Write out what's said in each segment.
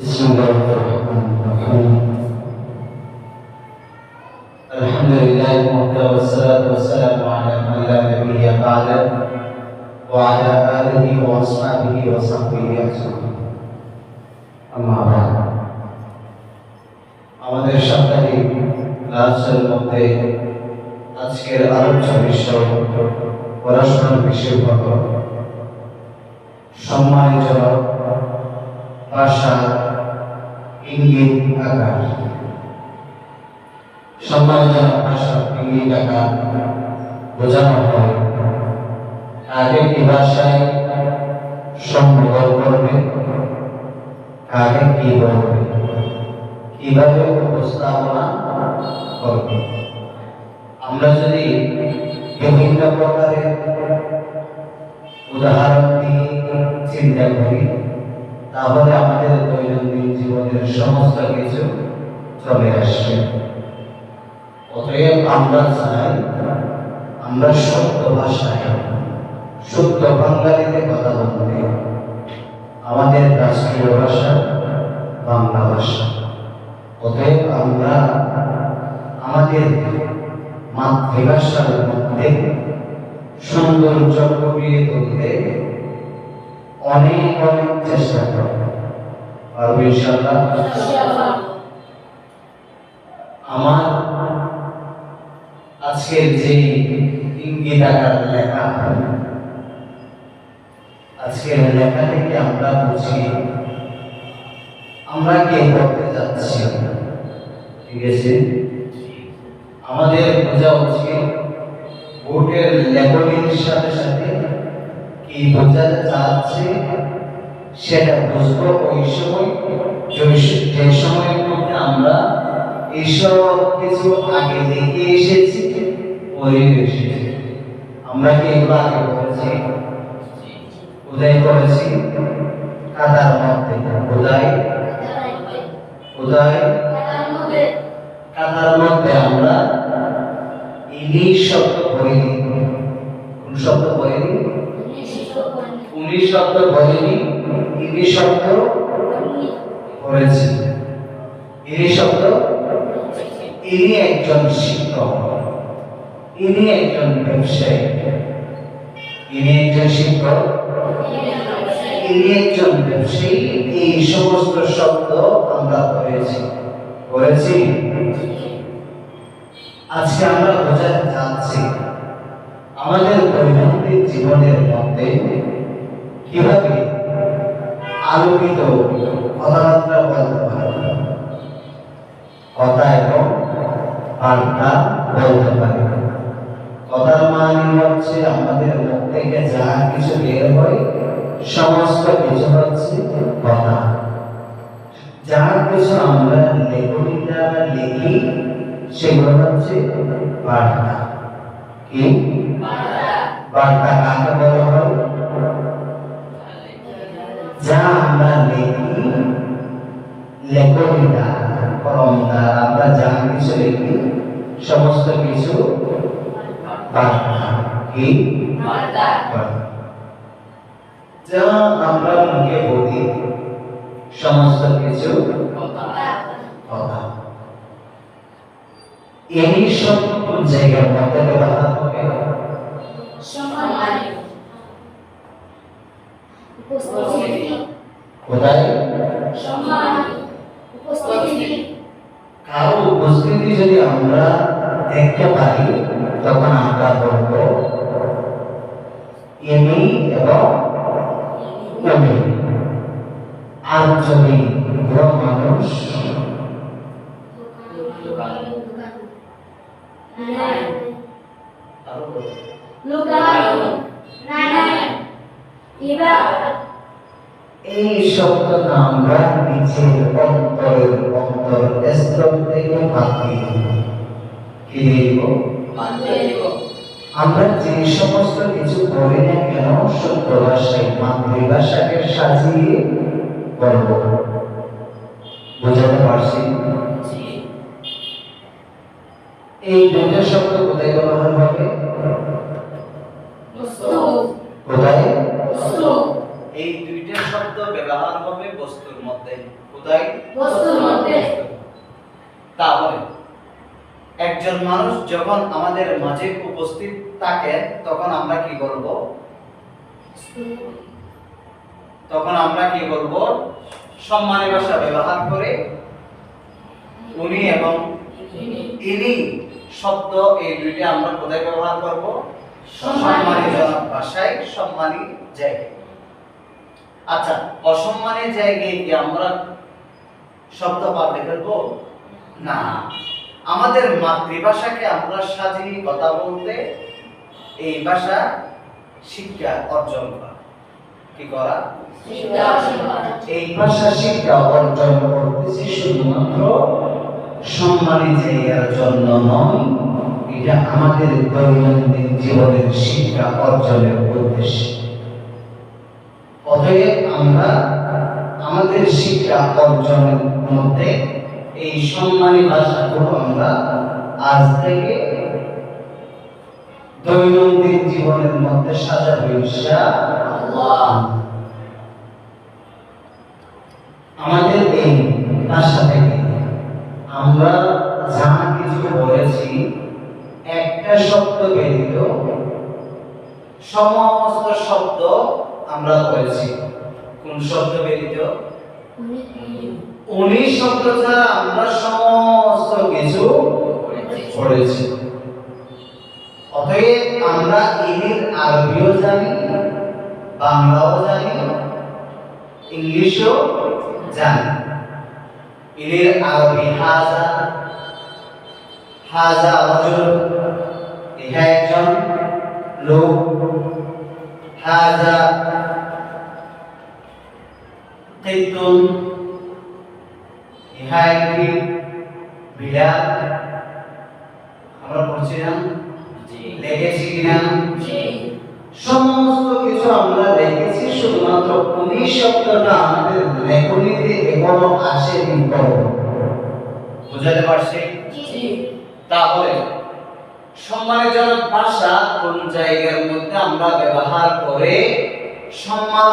بسم الله الرحمن الرحيم الحمد لله وحده والصلاة والسلام على من لا نبي بعده وعلى آله وأصحابه وصحبه أجمعين أما بعد আমাদের সাপ্তাহিক ক্লাসের মধ্যে আজকের আলোচ্য বিষয় পড়াশোনার বিষয় ইঙ্গিত বোঝানো হয়। কি ভাষায় সম্বোধন করবে? কাকে কি বলবে? কীভাবে উপস্থাপনা করবে? আমরা যদি বিভিন্ন প্রকারের উদাহরণ দিয়ে চিন্তা করি, তাহলে আমাদের দৈনন্দিন জীবনের সমস্ত কিছু চলে আসবে। অতএব আমরা চাই আমরা সত্য ভাষায় শুদ্ধ বাঙালিতে কথা বলতে আমাদের রাষ্ট্রীয় ভাষা বাংলা ভাষা। অতএব আমরা আমাদের মাতৃভাষার মধ্যে সৌন্দর্য ফুটিয়ে তুলতে অনেক অনেক চেষ্টা করব। পারব ইনশাআল্লাহ। আমার আজকের যে ইঙ্গিত আকার লেখা, আজকের লেখা থেকে আমরা বুঝি, আমরা কে করতে যাচ্ছি? ঠিক আছে? আমাদের বোঝা উচিত ভোটের লেখনের সাথে সাথে কি বোঝাতে চাচ্ছে সেটা বুঝব ওই সময় যে- যে সময়ের মধ্যে আমরা এইসব কিছু আগে দেখে এসেছি পরে এসেছি আমরা কি এগুলো আগে করেছি উদয় করেছি? কাতার মধ্যে। উদয়? উদয় ইনি একজন ব্যবসায়ী। ইনি একজন শিক্ষক। ইনি একজন ব্যবসায়ী। এই সমস্ত শব্দ আমরা পড়েছি আজকে আমরা বোঝাতে চাচ্ছি, আমাদের দৈনন্দিন জীবনের মধ্যে কীভাবে আলোকিত কথাবার্তা বলতে পারে? কথা এবং বার্তা বলতে পারে। কথার মানে হচ্ছে আমাদের মুখ থেকে যা কিছু বের হয়, সমস্ত কিছু হচ্ছে কথা। যা কিছু আমরা লেখনী দ্বারা লিখি, সেগুলো হচ্ছে বার্তা। কি? বার্তা কাকে বলা হয়? যা আমরা লিখি লেখনী দ্বারা কলম দ্বারা আমরা যা কিছু লিখি, সমস্ত কিছু কি যা আমরা মুখে বলি সমস্ত কিছু কথা। এই সব জায়গার মধ্যে ব্যবহার হবে কোথায়? কারও উপস্থিতি যদি আমরা দেখতে পারি, তখন আমরা বলব ইনি এবং উনি আর যদি মানুষ এই শব্দটা আমরা নিজের অন্তরের অন্তর স্তর থেকে বাদ দিয়ে দিব। আমরা যে সমস্ত কিছু করি না কেন শুদ্ধ ভাষায় মাতৃভাষাকে সাজিয়ে বলব। বোঝাতে পারছি? এই দুইটা শব্দ কোথায় ব্যবহার হবে কোথায়? এই দুইটা শব্দ ব্যবহার হবে বস্তুর মধ্যে। কোথায়? বস্তুর মধ্যে। তাহলে একজন মানুষ যখন আমাদের মাঝে উপস্থিত থাকে, তখন আমরা কি করব তখন আমরা কি করব সম্মানী ভাষা ব্যবহার করে উনি এবং ইনি শব্দ এই দুইটা আমরা কোথায় ব্যবহার করব? সম্মানী জনক ভাষায় সম্মানী জায়গায়। আচ্ছা অসম্মানী জায়গায় কি আমরা শব্দ পাল্টে ফেলব? না। আমাদের মাতৃভাষাকে আমরা সাজিয়ে কথা বলতে এই ভাষা শিক্ষা অর্জন করা। কি করা? এই ভাষা শিক্ষা অর্জন করতেছি শুধুমাত্র সম্মানী জায়গার জন্য নয় এটা আমাদের দৈনন্দিন জীবনের শিক্ষা অর্জনের উদ্দেশ্যে। অতএব আমরা আমাদের শিক্ষা অর্জনের মধ্যে এই সম্মানী ভাষাগুলো আমরা আজ থেকে দৈনন্দিন জীবনের মধ্যে সাজাবো ইনশাআল্লাহ আমাদের এই ভাষা থেকে আমরা যা কিছু বলেছি, একটা শব্দ ব্যতীত সমস্ত শব্দ আমরা বলেছি কোন শব্দ ব্যতীত? উনি শব্দ ছাড়া আমরা সমস্ত কিছু পড়েছি। অতএব আমরা ইনির আরবিও জানি, বাংলাও জানি, ইংলিশও জানি। ইনির আরবি, হাজা হাজা রজুল ইহা একজন লোক। হাজা কিতুন একটি বিড়াল আমরা পড়ছি না? লেগেছি কিনা সমস্ত কিছু আমরা দেখেছি শুধুমাত্র উনি শব্দটা আমাদের লেখনীতে এখনও আসেনি বুঝাতে পারছি? তাহলে সম্মানজনক ভাষা কোন জায়গার মধ্যে আমরা ব্যবহার করে সম্মান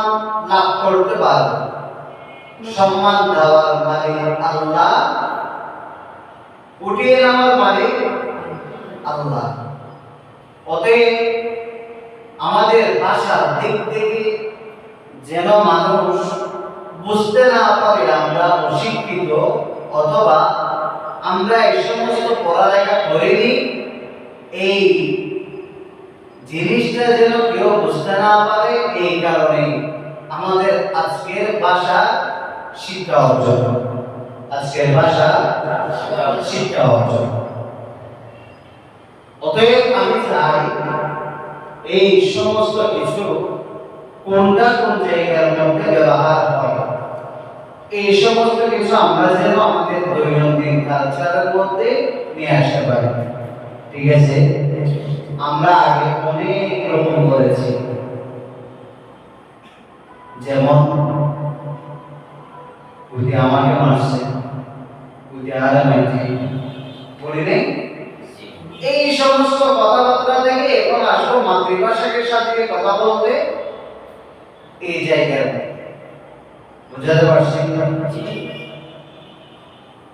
লাভ করতে পারব? সম্মান দেওয়ার মালিক আল্লাহ। উঠিয়ে নেওয়ার মালিক আল্লাহ। অতএব আমাদের ভাষার দিক থেকে যেন মানুষ বুঝতে না পারে আমরা অশিক্ষিত, অথবা আমরা এই সমস্ত পড়ালেখা করিনি, এই জিনিসটা যেন কেউ বুঝতে না পারে, এই কারণে আমাদের আজকের ভাষা শিক্ষা অর্জন। আজকের ভাষা শিক্ষা অর্জন। অতএব আমি চাই এই সমস্ত কিছু কোনটা কোন জায়গার মধ্যে ব্যবহার হয়? এই সমস্ত কিছু আমরা যেন আমাদের দৈনন্দিন কালচারের মধ্যে নিয়ে আসতে পারি। ঠিক আছে? আমরা আগে অনেক রকম করেছি। যেমন উনি আমাকে মারছে উনি আর মারছে। বলি নেই এই সমস্ত কথাবার্তা থেকে এখন আসব মাতৃভাষাকে সাথে কথা বলতে। এই জায়গায়। বুঝাতে পারছি?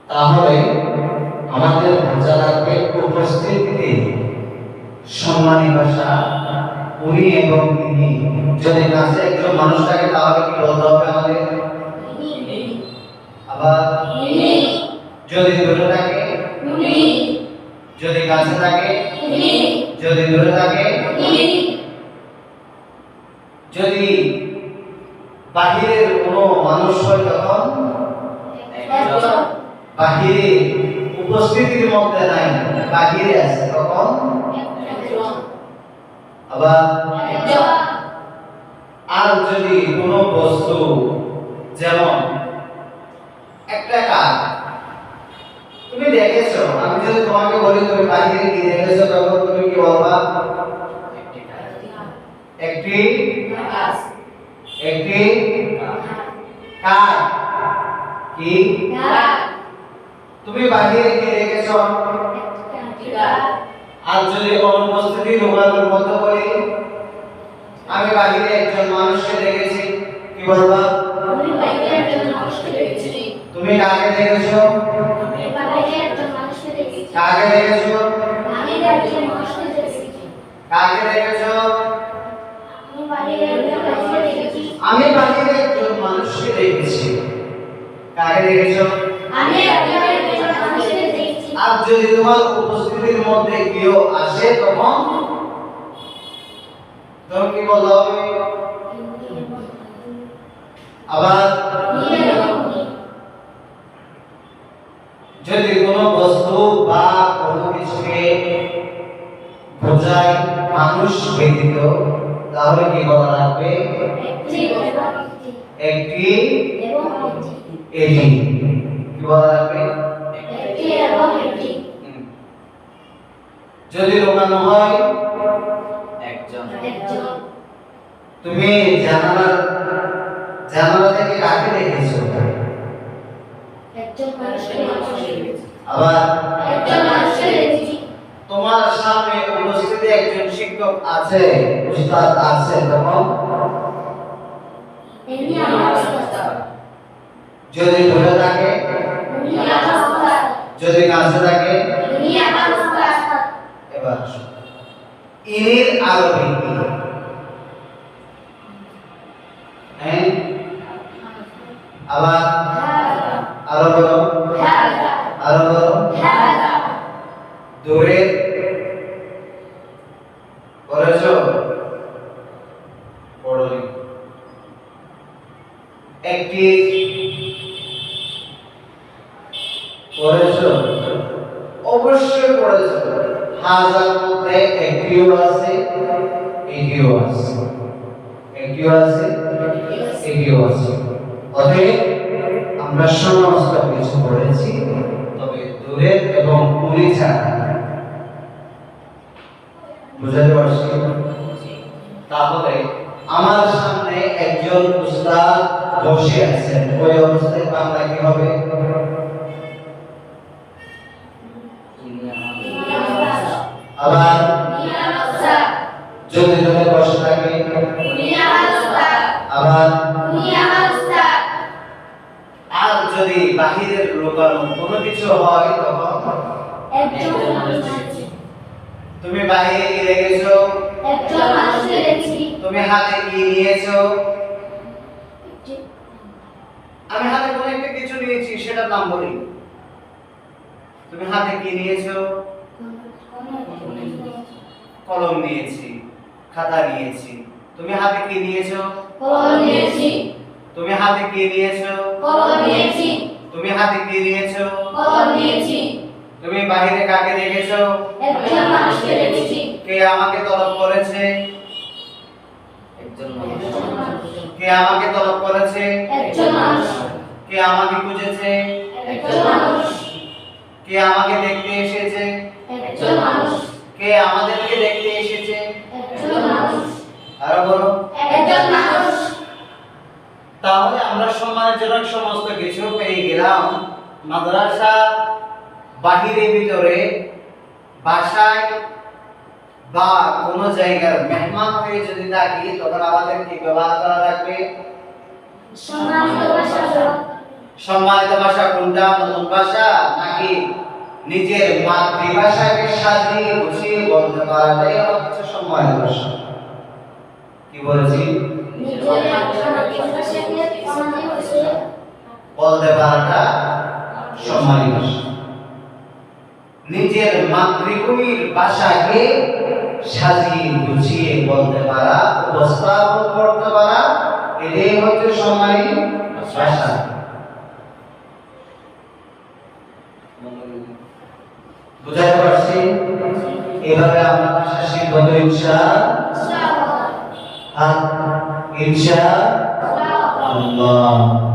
তাহলে আমাদের ভাষা লাগবে উপস্থিতিতে। সম্মানী ভাষা। উনি এবং তিনি। যদি কাছে একজন মানুষ থাকে তাহলে কি বলতে হবে আমাদের? যদি দূরে থাকে যদি কাছে থাকে যদি দূরে থাকে যদি বাহিরের কোনো মানুষ হয় তখন? বাহিরে উপস্থিতির মধ্যে নাই বাহিরে আছে তখন? আবার? আর যদি কোনো বস্তু যেমন একটা কাজ। তুমি দেখেছ আমি যদি তোমাকে বলি তুমি বাহিরে কি দেখেছ তখন তুমি কি বলবা? একটি কাজ। একটি কাজ। কি? তুমি বাহিরে কি দেখেছ? আর যদি অনুপস্থিতি লোকের মধ্যে বলি। আমি বাহিরে একজন মানুষকে দেখেছি কি বলবা? আমি বাইরে একজন মানুষকে দেখেছি। তুমি কাকে দেখেছ? কাকে দেখেছ? কাকে দেখেছ? আমি বাইরে একজন মানুষকে দেখেছি। কাকে দেখেছি? আর যদি তোমার উপস্থিতির মধ্যে কেউ আসে তখন? তখন কি বলো? আবার? যদি কোনো বস্তু বা কোনো কিছুকে বোঝায় মানুষ ব্যতীত তাহলে কি বলা লাগবে? একটি এটি। কি বলা লাগবে। যদি লোকানো হয় একজন। তুমি জানালা জানালা থেকে কাকে দেখেছি? আবার তোমার সামনে উপস্থিত একজন শিক্ষক আছে উস্তাদ আছে তখন? যদি থাকে? যদি কাছে থাকে? এবার। ইনির আরবি হ্যাঁ? আবার হাদা আরও বলো হাদা আরও বলো হাদা দূরে করেছ পড়নি একটি পড়েছ? অবশ্যই পড়েছ। হাজার মধ্যে একটিও আছে এটিও আছে। একটিও আছে এটিও আছে। অতএব আমরা সমস্ত কিছু পড়েছি, তবে দূরের এবং পুরী ছাড়া। বুঝাতে পারছি? তাহলে আমার সামনে একজন উস্তাদ বসে আছেন। ওই অবস্থায় বাংলা কি হবে? কিছু হয় তখন? তুমি বাহিরে কি রেখেছো? তুমি হাতে কি নিয়েছো? আমি হাতে কোনো একটা কিছু নিয়েছি সেটার নাম বলি। তুমি হাতে কি নিয়েছো? কলম নিয়েছি খাতা নিয়েছি। তুমি হাতে কি নিয়েছো? তুমি হাতে কি নিয়েছো। তুমি হাতে কি নিয়েছো তুমি বাহিরে কাকে দেখেছ? একজন মানুষকে দেখেছি। কে আমাকে তলব করেছে? একজন মানুষ। কে আমাকে তলব করেছে? একজন মানুষ। কে আমাকে খুঁজেছে? একজন মানুষ। কে আমাকে দেখতে এসেছে? একজন মানুষ। কে আমাদেরকে দেখতে এসেছে? একজন মানুষ। আরও বলো। একজন মানুষ। তাহলে আমরা সম্মানজনক সমস্ত কিছু পেয়ে গেলাম। মাদ্রাসা বাহিরে ভিতরে বাসায় বা কোনো জায়গার মেহমান হয়ে যদি থাকি তখন আমাদের কি ব্যবহার করা লাগবে? সম্মানিত ভাষা কোনটা? নতুন ভাষা? নাকি নিজের মাতৃভাষাকে সাজিয়ে গুছিয়ে বলতে পারাটাই আমার কাছে সম্মানিত ভাষা? কি বলেছি? নিজের মাতৃভূমির ভাষাকে সাজিয়ে গুছিয়ে বলতে পারা উপস্থাপন করতে পারা, এটাই হচ্ছে সম্মানী ভাষা বুঝাতে পারছি? এভাবে আমরা ভাষা শিখব ইনশা ইনশাআল্লাহ আল্লাহ।